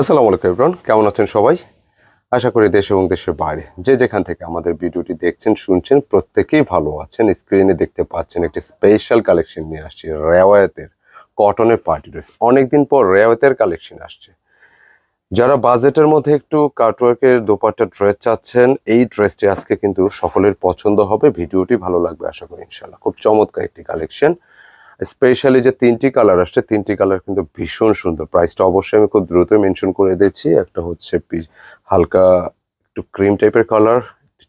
আসসালামু আলাইকুম ইব্রান কেমন আছেন সবাই? আশা করি দেশ এবং দেশের বাইরে যে যেখান থেকে আমাদের ভিডিওটি দেখছেন, শুনছেন, প্রত্যেকেই ভালো আছেন। স্ক্রিনে দেখতে পাচ্ছেন একটি স্পেশাল কালেকশন নিয়ে আসছি, রেওয়ায়তের কটনের পার্টি ড্রেস অনেকদিন পর রেওয়ায়তের কালেকশন আসছে। যারা বাজেটের মধ্যে একটু কাটওয়ার্কের দোপাট্টা ড্রেস চাচ্ছেন, এই ড্রেসটি আজকে কিন্তু সকলের পছন্দ হবে। ভিডিওটি ভালো লাগবে আশা করি ইনশাল্লাহ খুব চমৎকার একটি কালেকশন স্পেশালি যে তিনটি কালার আসছে, তিনটি কালার কিন্তু ভীষণ সুন্দর। প্রাইসটা অবশ্যই আমি খুব দ্রুত মেনশন করে দিচ্ছি একটা হচ্ছে হালকা একটু ক্রিম টাইপের কালার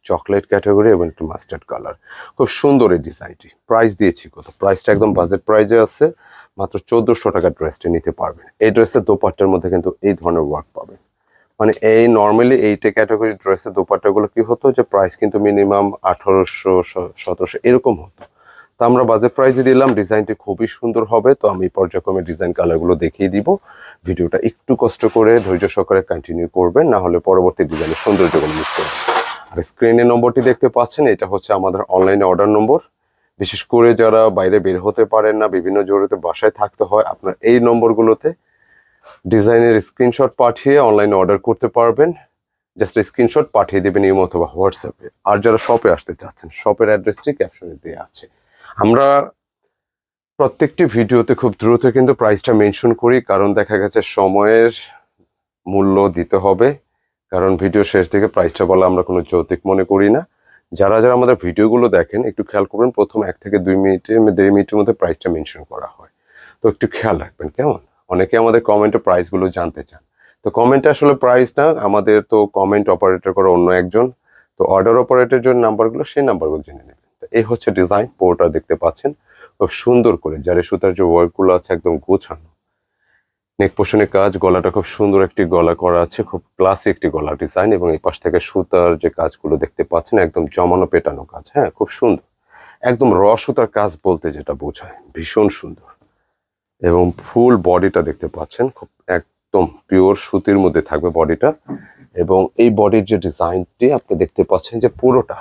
চকলেট ক্যাটাগরি এবং একটু মাস্টার্ড কালার খুব সুন্দর এই ডিজাইনটি প্রাইস দিয়েছি কত? প্রাইসটা একদম বাজেট প্রাইজে আছে। মাত্র চোদ্দোশো টাকার ড্রেসটি নিতে পারবেন। এই ড্রেসের দোপাট্টার মধ্যে কিন্তু এই ধরনের ওয়ার্ক পাবেন। মানে এই নর্মালি এইটা ক্যাটাগরি ড্রেসের দোপাট্টাগুলো কি হতো? যে প্রাইস কিন্তু মিনিমাম আঠারোশো সতেরোশো এরকম হতো। তো আমরা বাজেট প্রাইজে দিলাম ডিজাইনটি খুবই সুন্দর হবে, তো আমি পর্যায়ক্রমে ডিজাইন কালারগুলো দেখিয়ে দিব। ভিডিওটা একটু কষ্ট করে ধৈর্য সহকারে কন্টিনিউ করবেন, না হলে পরবর্তী ডিজাইনের সৌন্দর্যগুলো মিস করবেন। আর স্ক্রিনে নম্বরটি দেখতে পাচ্ছেন, এটা হচ্ছে আমাদের অনলাইনে অর্ডার নম্বর। বিশেষ করে যারা বাইরে বের হতে পারেন না, বিভিন্ন জরুরিতে বাসায় থাকতে হয়, আপনার এই নম্বরগুলোতে ডিজাইনের স্ক্রিনশট পাঠিয়ে অনলাইনে অর্ডার করতে পারবেন। জাস্ট স্ক্রিনশট পাঠিয়ে দেবেন ইমো অথবা হোয়াটসঅ্যাপে আর যারা শপে আসতে চাচ্ছেন শপের অ্যাড্রেসটি ক্যাপশনে দেওয়া আছে। আমরা প্রত্যেকটি ভিডিওতে খুব দ্রুত কিন্তু প্রাইসটা মেনশন করি, কারণ দেখা গেছে সময়ের মূল্য দিতে হবে, কারণ ভিডিও শেষ থেকে প্রাইসটা বলা আমরা কোনো যৌতিক মনে করি না। যারা যারা আমাদের ভিডিওগুলো দেখেন, একটু খেয়াল করবেন, প্রথম এক থেকে দুই মিনিটের দেড় মিনিটের মধ্যে প্রাইসটা মেনশন করা হয়। তো একটু খেয়াল রাখবেন, কেমন? অনেকে আমাদের কমেন্টে প্রাইসগুলো জানতে চান। তো কমেন্টে আসলে প্রাইস না, আমাদের তো কমেন্ট অপারেটর করে অন্য একজন। তো অর্ডার অপারেটরের জন্য নাম্বারগুলো সেই নাম্বারগুলো জেনে নেবেন। এই হচ্ছে ডিজাইন পোর্টটা দেখতে পাচ্ছেন। খুব সুন্দর করে যারে সুতার যে ওয়ার্কগুলো আছে একদম গোছানো। নেক পোষণের কাজ, গলাটা খুব সুন্দর একটি গলা করা আছে, খুব ক্লাসি একটি গলা ডিজাইন এবং এই পাশ থেকে সুতার যে কাজগুলো দেখতে পাচ্ছেন, একদম জমানো পেটানো কাজ হ্যাঁ খুব সুন্দর। একদম র সুতার কাজ বলতে যেটা বোঝায়, ভীষণ সুন্দর। এবং ফুল বডিটা দেখতে পাচ্ছেন, খুব একদম পিওর সুতির মধ্যে থাকবে বডিটা এবং এই বডির যে ডিজাইনটি আপনি দেখতে পাচ্ছেন যে পুরোটা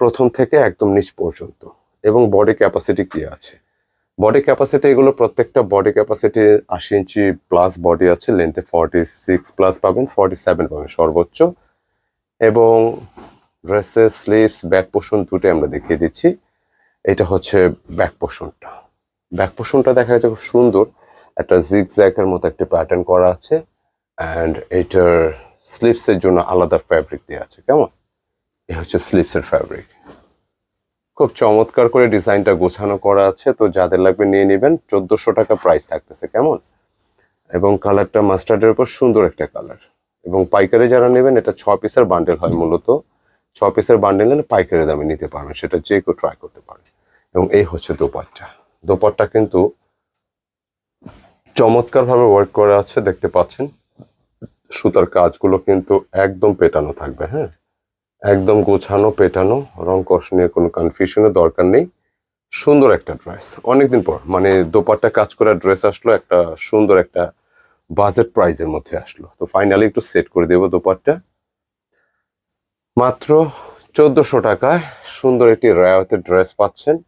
প্রথম থেকে একদম নিচ পর্যন্ত এবং বডি ক্যাপাসিটি কি আছে? বডি ক্যাপাসিটি এগুলো প্রত্যেকটা বডি ক্যাপাসিটি আশি ইঞ্চি প্লাস বডি আছে লেন্থে ফর্টি সিক্স প্লাস পাবেন ফর্টি সেভেন পাবেন সর্বোচ্চ। এবং ড্রেসের স্লিভস ব্যাক পোষণ দুটোই আমরা দেখিয়ে দিচ্ছি। এটা হচ্ছে ব্যাক পোষণটা ব্যাক পোষণটা দেখা যাচ্ছে খুব সুন্দর। একটা জিগ জ্যাকের মতো একটা প্যাটার্ন করা আছে। অ্যান্ড এটার স্লিভসের জন্য আলাদা ফ্যাব্রিক দেওয়া আছে। কেমন? এ হচ্ছে স্লিভসের ফ্যাব্রিক খুব চমৎকার করে ডিজাইনটা গোছানো করা আছে, তো যাদের লাগবে নিয়ে নেবেন। চোদ্দোশো টাকা প্রাইস থাকতেছে, কেমন? এবং কালারটা মাস্টার্ডের উপর সুন্দর একটা কালার এবং পাইকারি যারা নেবেন, এটা ছ পিসের বান্ডেল হয় মূলত। ছ পিসের বান্ডেল নিলে পাইকারি দামে নিতে পারবেন, সেটা যে কেউ ট্রাই করতে পারে। এবং এই হচ্ছে দোপাট্টা। দোপাট্টা কিন্তু চমৎকারভাবে ওয়ার্ক করা আছে, দেখতে পাচ্ছেন। সুতার কাজগুলো কিন্তু একদম পেটানো থাকবে হ্যাঁ? একদম গোছানো, পেটানো, রং কষ নিয়ে কোনো কনফিউশনের দরকার নেই। সুন্দর একটা ড্রেস অনেকদিন পর মানে দোপাট্টা কাজ করা ড্রেস আসলো, একটা সুন্দর একটা বাজেট প্রাইজের মধ্যে আসলো। তো ফাইনালি একটু সেট করে দেবো দোপাট্টা। মাত্র চোদ্দোশো টাকায় সুন্দর একটি রায়তের ড্রেস পাচ্ছেন।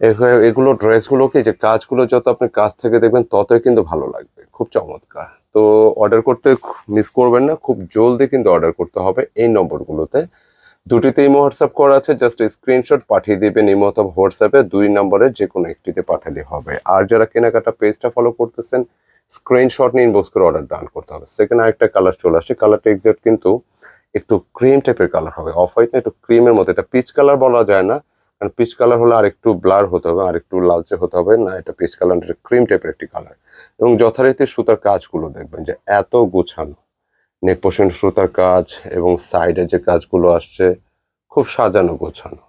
এগুলো- এগুলো ড্রেসগুলো কি যে কাজগুলো যত আপনি কাজ থেকে দেখবেন, ততই কিন্তু ভালো লাগবে। খুব চমৎকার। অর্ডার করতে মিস করবেন না, খুব জলদি কিন্তু অর্ডার করতে হবে এই নম্বরগুলোতে। দুটিতে ইমো হোয়াটসঅ্যাপ করা আছে জাস্ট স্ক্রিনশট পাঠিয়ে দেবেন ইমো অথবা হোয়াটসঅ্যাপে দুই নম্বরে যে কোনো একটিতে পাঠালে হবে। আর যারা কেনাকাটা পেজটা ফলো করতেছেন স্ক্রিনশট নিয়ে ইনবক্স করে অর্ডার ডান করতে হবে। সেকেন্ড আরেকটা কালার চলে আসে কালারটা এক্সাক্ট কিন্তু একটু ক্রিম টাইপের কালার হবে। অফ হোয়াইট না, একটু ক্রিমের মতো। এটা পিচ কালার বলা যায় না, কারণ পিচ কালার হলে আর একটু ব্লার হতে হবে আর একটু লালচে হতে হবে। না, এটা পিচ কালার ক্রিম টাইপের একটি কালার এবং যথারীতি সুতার কাজগুলো দেখবেন যে এত গোছানো। নেক সুতার কাজ এবং সাইডে যে কাজগুলো আসছে, খুব সাজানো গোছানো।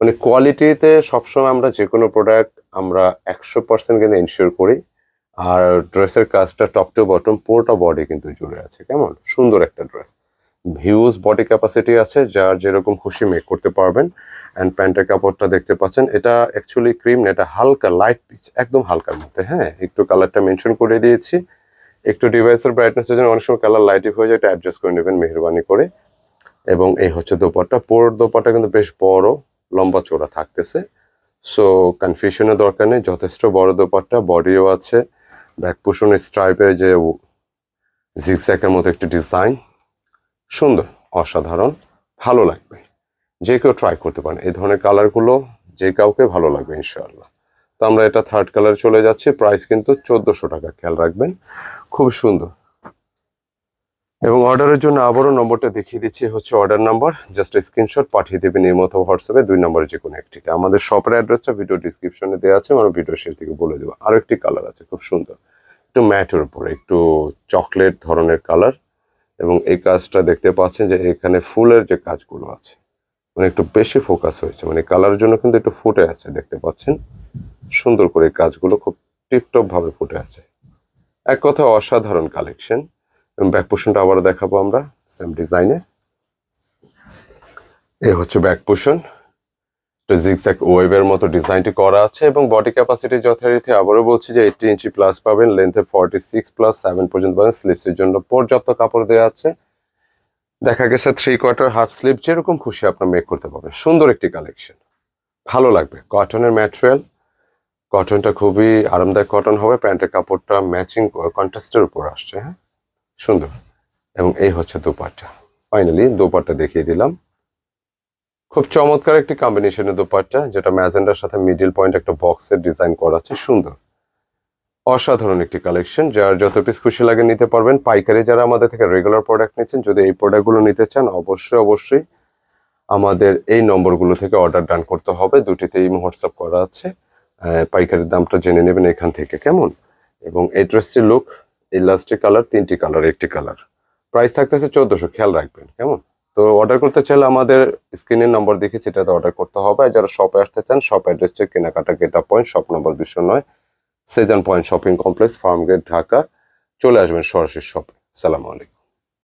মানে কোয়ালিটিতে সবসময় আমরা যে কোনো প্রোডাক্ট আমরা একশো পার্সেন্ট কিন্তু এনশিওর করি। আর ড্রেসের কাজটা টপ টু বটম পুরোটা বডি কিন্তু জুড়ে আছে। কেমন? সুন্দর একটা ড্রেস। হিউজ বডি ক্যাপাসিটি আছে, যার যেরকম খুশি মেক করতে পারবেন। অ্যান্ড প্যান্টের কাপড়টা দেখতে পাচ্ছেন, এটা অ্যাকচুয়ালি ক্রিম না এটা হালকা লাইট পিচ একদম হালকার মধ্যে হ্যাঁ? একটু কালারটা মেনশন করে দিয়েছি। একটু ডিভাইসের ব্রাইটনেসের জন্য অনেক সময় কালার লাইটই হয়ে যায়, এটা অ্যাডজাস্ট করে নেবেন মেহরবানি করে। এবং এই হচ্ছে দোপাট্টা পোর দোপাটা কিন্তু বেশ বড়, লম্বা চওড়া থাকতেছে। সো কনফিউশনের দরকার নেই, যথেষ্ট বড় দোপাট্টা বডিও আছে। ব্যাক পোষণ স্ট্রাইপের যে জিগজ্যাকের মতো একটি ডিজাইন সুন্দর, অসাধারণ, ভালো লাগবে। যে কেউ ট্রাই করতে পারেন। এই ধরনের কালারগুলো যে কাউকে ভালো লাগবে, ইনশাআল্লাহ। তো আমরা এটা থার্ড কালার চলে যাচ্ছি। প্রাইস কিন্তু চোদ্দোশো টাকা, খেয়াল রাখবেন। খুব সুন্দর। এবং অর্ডারের জন্য আবারও নম্বরটা দেখিয়ে দিচ্ছি হচ্ছে অর্ডার নাম্বার জাস্ট স্ক্রিনশট পাঠিয়ে দেবেন এই মতো হোয়াটসঅ্যাপে দুই নম্বরে যে কোনো একটিতে। আমাদের শপের অ্যাড্রেসটা ভিডিও ডিসক্রিপশনে দেওয়া আছে, আমরা ভিডিও শেষ থেকে বলে দেবো। আরও একটি কালার আছে, খুব সুন্দর। একটু ম্যাটের উপরে, একটু চকলেট ধরনের কালার এবং এই কাজটা দেখতে পাচ্ছেন যে এখানে ফুলের যে কাজগুলো আছে মানে একটু বেশি ফোকাস হয়েছে। মানে কালারের জন্য কিন্তু একটু ফুটে আছে, দেখতে পাচ্ছেন? সুন্দর করে কাজগুলো খুব টিপটপ ভাবে ফুটে আছে। এক কথা, অসাধারণ কালেকশন ব্যাক পোষণটা আবারও দেখাবো আমরা সেম ডিজাইনে এ হচ্ছে ব্যাক পোষণ জিগজ্যাক ওয়েবের মতো ডিজাইনটি করা আছে এবং বডি ক্যাপাসিটি যথারীতি আবারও বলছি যে এইটটি ইঞ্চি প্লাস পাবেন লেন্থে ফর্টি সিক্স প্লাস সেভেন পর্যন্ত পাবেন স্লিপসের জন্য পর্যাপ্ত কাপড় দেওয়া আছে। দেখা গেছে থ্রি কোয়ার্টার হাফ স্লিপ যেরকম খুশি আপনার মেক করতে পারবেন। সুন্দর একটি কালেকশন ভালো লাগবে। কটনের ম্যাটেরিয়াল কটনটা খুবই আরামদায়ক কটন হবে। প্যান্টের কাপড়টা ম্যাচিং কন্ট্রাস্টের উপর আসছে হ্যাঁ? সুন্দর। এবং এই হচ্ছে দোপাট্টা। ফাইনালি দোপাট্টা দেখিয়ে দিলাম। খুব চমৎকার একটি কম্বিনেশনের দোপাট্টা, যেটা ম্যাজেন্ডার সাথে মিডিল পয়েন্ট একটা বক্সের ডিজাইন করা আছে সুন্দর। অসাধারণ একটি কালেকশন যার যত পিস খুশি লাগে নিতে পারবেন। পাইকারি যারা আমাদের থেকে রেগুলার প্রোডাক্ট নিচ্ছেন, যদি এই প্রোডাক্টগুলো নিতে চান, অবশ্যই অবশ্যই আমাদের এই নম্বরগুলো থেকে অর্ডার ডান করতে হবে। দুটিতেই হোয়াটসঅ্যাপ করা আছে। পাইকারির দামটা জেনে নেবেন এখান থেকে কেমন। এবং এই ড্রেসটির লুক এই লাস্টটি কালার তিনটি কালার একটি কালার প্রাইস থাকতেছে চোদ্দোশো, খেয়াল রাখবেন, কেমন? তো অর্ডার করতে চাইলে আমাদের স্ক্রিনের নম্বর দেখে সেটাতে অর্ডার করতে হবে। আর যারা শপে আসতে চান শপ অ্যাড্রেসটা কেনাকাটা গেটা পয়েন্ট শপ নম্বর দুশো নয়। Sezan point shopping complex Farmgate Dhaka চলে আসবেন সরাসরি শপে সালামু আলাইকুম।